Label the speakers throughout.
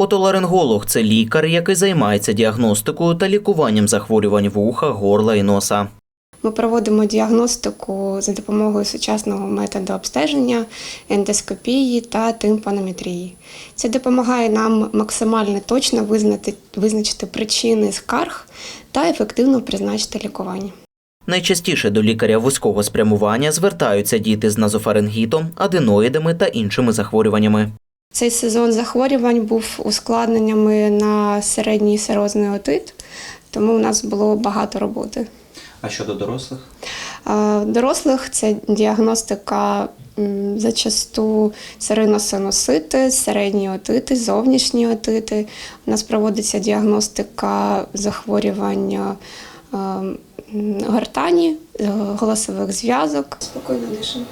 Speaker 1: Отоларинголог це лікар, який займається діагностикою та лікуванням захворювань вуха, горла і носа.
Speaker 2: Ми проводимо діагностику за допомогою сучасного методу обстеження, ендоскопії та тимпанометрії. Це допомагає нам максимально точно визнати, визначити причини скарг та ефективно призначити лікування.
Speaker 1: Найчастіше до лікаря вузького спрямування звертаються діти з назофарингітом, аденоїдами та іншими захворюваннями.
Speaker 2: Цей сезон захворювань був ускладненнями на середній серозний отит, тому у нас було багато роботи.
Speaker 1: А щодо дорослих?
Speaker 2: Дорослих це діагностика зачасту сириносинусити, середні отити, зовнішні отити. У нас проводиться діагностика захворювання е, гортані, е, голосових зв'язок. Спокійно дишимо.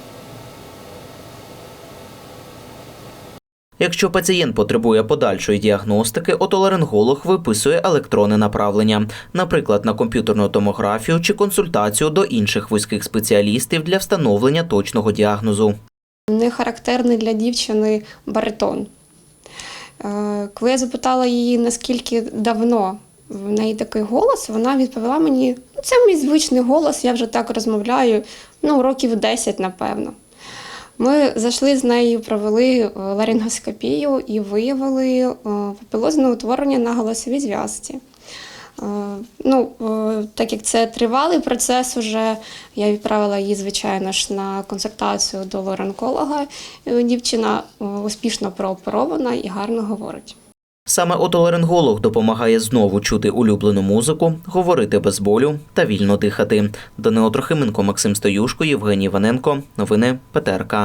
Speaker 1: Якщо пацієнт потребує подальшої діагностики, отоларинголог виписує електронне направлення, наприклад, на комп'ютерну томографію чи консультацію до інших вузьких спеціалістів для встановлення точного діагнозу.
Speaker 2: Не характерний для дівчини баритон. Е, Коли я запитала її, наскільки давно в неї такий голос, вона відповіла мені: ну, це мій звичний голос, я вже так розмовляю, ну, років 10, напевно. Ми зайшли з нею, провели е, ларингоскопію і виявили е, папілозне утворення на голосовій зв'язці. Е, Ну, так як це тривалий процес, уже я відправила її, звичайно ж, на консультацію до лоринколога. Е, Дівчина успішно прооперована і гарно говорить.
Speaker 1: Саме отоларинголог допомагає знову чути улюблену музику, говорити без болю та вільно дихати. Данило Трохименко, Максим Стоюшко, Євгеній Іваненко. Новини ПТРК.